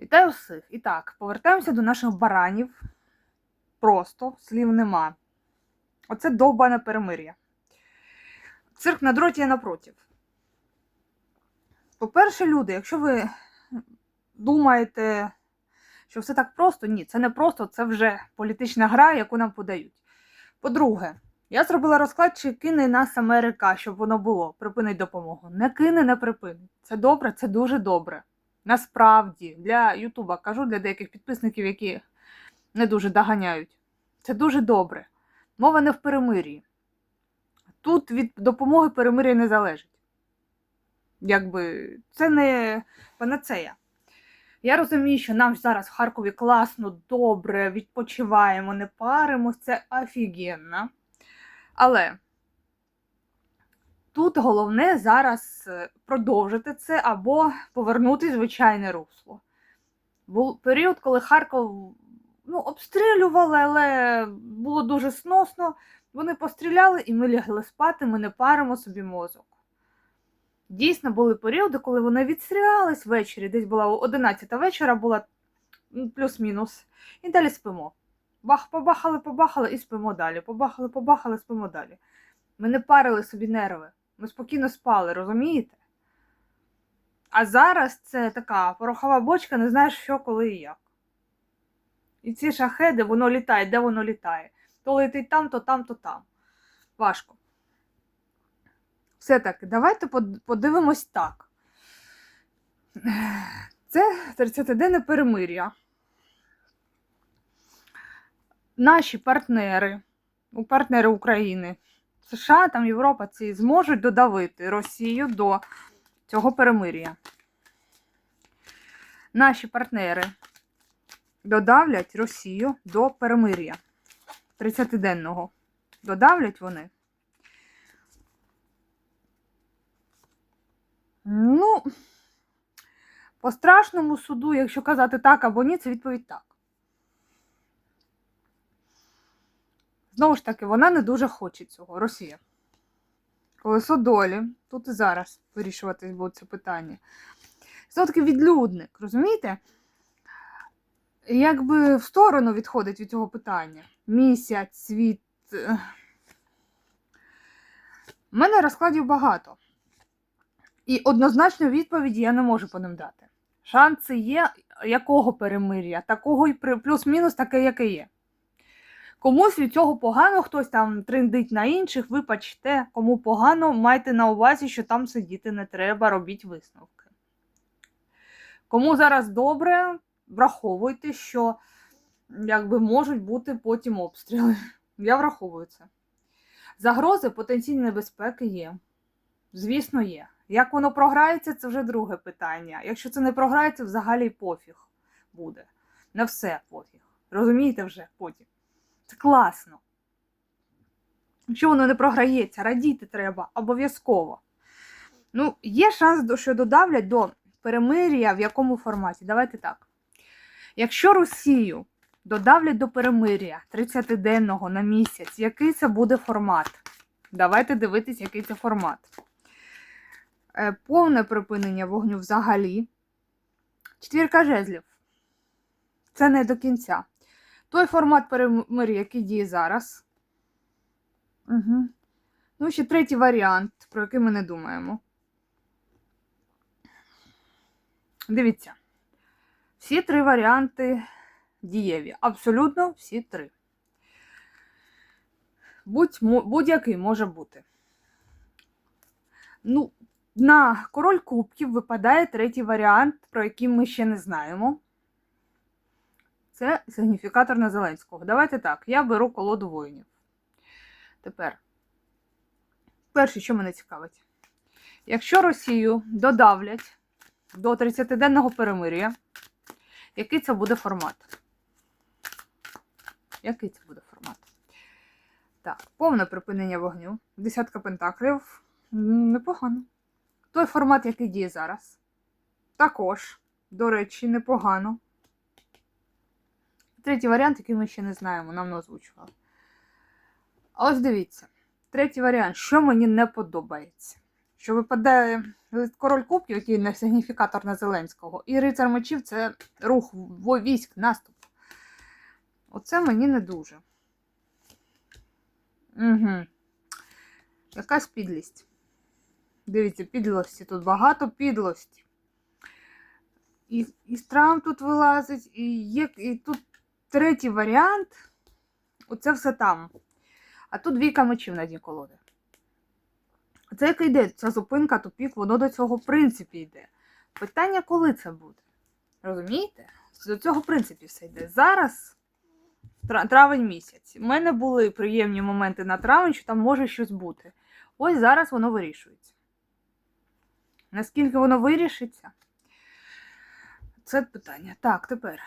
Вітаю всіх. І так, повертаємося до наших баранів. Просто слів нема. Оце довбане перемир'я. Цирк на дроті є напротив. По-перше, люди, якщо ви думаєте, що все так просто, ні, це не просто, це вже політична гра, яку нам подають. По-друге, я зробила розклад, чи кине нас Америка, щоб воно було, припинить допомогу. Не кине, не припинить. Це добре, це дуже добре. Насправді, для Ютуба кажу, для деяких підписників, які не дуже доганяють. Це дуже добре. Мова не в перемир'ї. Тут від допомоги перемир'я не залежить. Якби це не панацея. Я розумію, що нам зараз в Харкові класно, добре, відпочиваємо, не паримось, це офігенно. Але тут головне зараз е, продовжити це або повернути звичайне русло. Був період, коли Харков ну, обстрілювали, але було дуже сносно. Вони постріляли і ми лягли спати, ми не паримо собі мозок. Дійсно, були періоди, коли вони відстрілялись ввечері, десь була 11 вечора, була ну, плюс-мінус, і далі спимо. Бах, побахали, побахали і спимо далі. Побахали, побахали, спимо далі. Ми не парили собі нерви. Ми спокійно спали, розумієте? А зараз це така порохова бочка, не знаєш, що, коли і як. І ці шахеди, воно літає, де воно літає. То летить там, то там, то там. Важко. Все-таки, давайте подивимось так. Це 30-денне перемир'я. Наші партнери, партнери України, США, там Європа ці зможуть додавити Росію до цього перемир'я. Наші партнери додавлять Росію до перемир'я 30-денного. Додавлять вони. Ну, по страшному суду, якщо казати так або ні, це відповідь так. Знову ж таки, вона не дуже хоче цього, Росія. Колесо долі, тут і зараз вирішуватись буде це питання. Знову таки відлюдник, розумієте? Якби в сторону відходить від цього питання. Місяць, світ. е. У мене розкладів багато. І однозначно відповіді я не можу по ним дати. Шанси є якого перемир'я? Такого і плюс-мінус таке, яке є. Комусь від цього погано, хтось там триндить на інших, вибачте, кому погано, майте на увазі, що там сидіти не треба, робіть висновки. Кому зараз добре, враховуйте, що якби можуть бути потім обстріли. Я враховую це. Загрози потенційної небезпеки є. Звісно, є. Як воно програється, це вже друге питання. Якщо це не програється, взагалі пофіг буде. На все пофіг. Розумієте вже потім. Це класно. Якщо воно не програється, радіти треба обов'язково. Ну, є шанс, що додавлять до перемир'я в якому форматі. Давайте так. Якщо Росію додавлять до перемир'я 30-денного на місяць, який це буде формат? Давайте дивитись, який це формат. Е, Повне припинення вогню взагалі. Четвірка жезлів. Це не до кінця. Той формат перемир'я, який діє зараз. Угу. Ну, ще третій варіант, про який ми не думаємо. Дивіться. Всі три варіанти дієві. Абсолютно всі три. Будь-який може бути. Ну, на король кубків випадає третій варіант, про який ми ще не знаємо. Це сигніфікатор на Зеленського. Давайте так. Я беру колоду воїнів. Тепер, перше, що мене цікавить. Якщо Росію додавлять до 30-денного перемир'я, який це буде формат? Який це буде формат? Так, повне припинення вогню. Десятка пентаклів. Непогано. Той формат, який діє зараз. Також, до речі, непогано. Третій варіант, який ми ще не знаємо, нам не озвучували. Ось дивіться. Третій варіант, що мені не подобається. що випадає король кубків, який не сигніфікатор на Зеленського, і рицар мечів це рух військ, наступ. Оце мені не дуже. Угу. Якась підлість. Дивіться, підлості тут багато підлості. І, і страм тут вилазить, і є і тут третій варіант. Оце все там. А тут двійка мечів на дні колоди. Це як йде, ця зупинка, тупік, воно до цього в принципі йде. Питання, коли це буде? Розумієте? До цього в принципі все йде. Зараз травень місяць. У мене були приємні моменти на травень, що там може щось бути. Ось зараз воно вирішується. Наскільки воно вирішиться? Це питання. Так, тепер.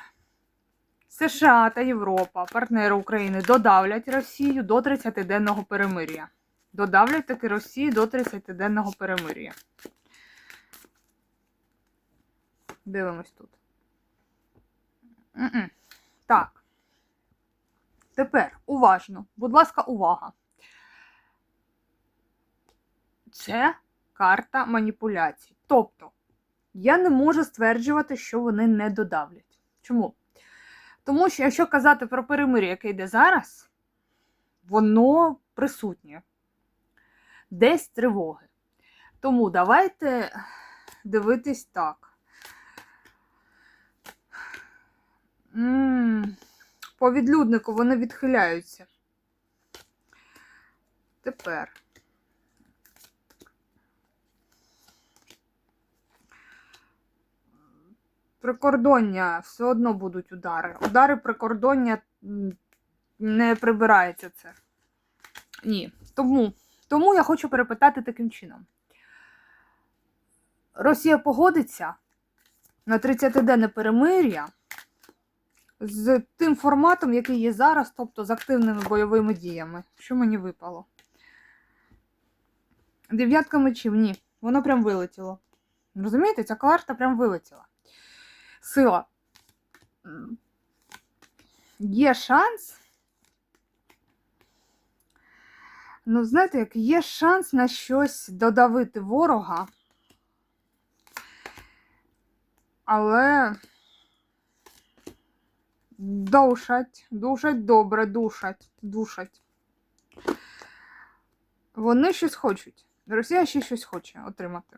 США та Європа, партнери України, додавлять Росію до 30-денного перемир'я. Додавлять таки Росію до 30-денного перемир'я. Дивимось тут. М-м. Так. Тепер уважно. Будь ласка, увага. Це карта маніпуляцій. Тобто, я не можу стверджувати, що вони не додавлять. Чому? Тому що, якщо казати про перемир'я, яке йде зараз, воно присутнє. Десь тривоги. Тому давайте дивитись так. По відлюднику вони відхиляються. Тепер. Прикордоння все одно будуть удари. Удари прикордоння не прибирається це. Ні. Тому, тому я хочу перепитати таким чином. Росія погодиться на 30-денне перемир'я з тим форматом, який є зараз, тобто з активними бойовими діями. Що мені випало? Дев'ятка мечів, ні. Воно прям вилетіло. Розумієте, ця карта прям вилетіла. Сила. Є шанс. Ну, знаєте, як є шанс на щось додавити ворога. Але душать, душать добре, душать, душать. Вони щось хочуть. Росія ще щось хоче отримати.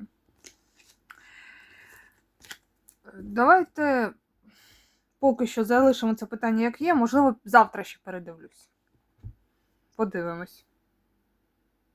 Давайте поки що залишимо це питання як є. Можливо, завтра ще передивлюсь. Подивимось.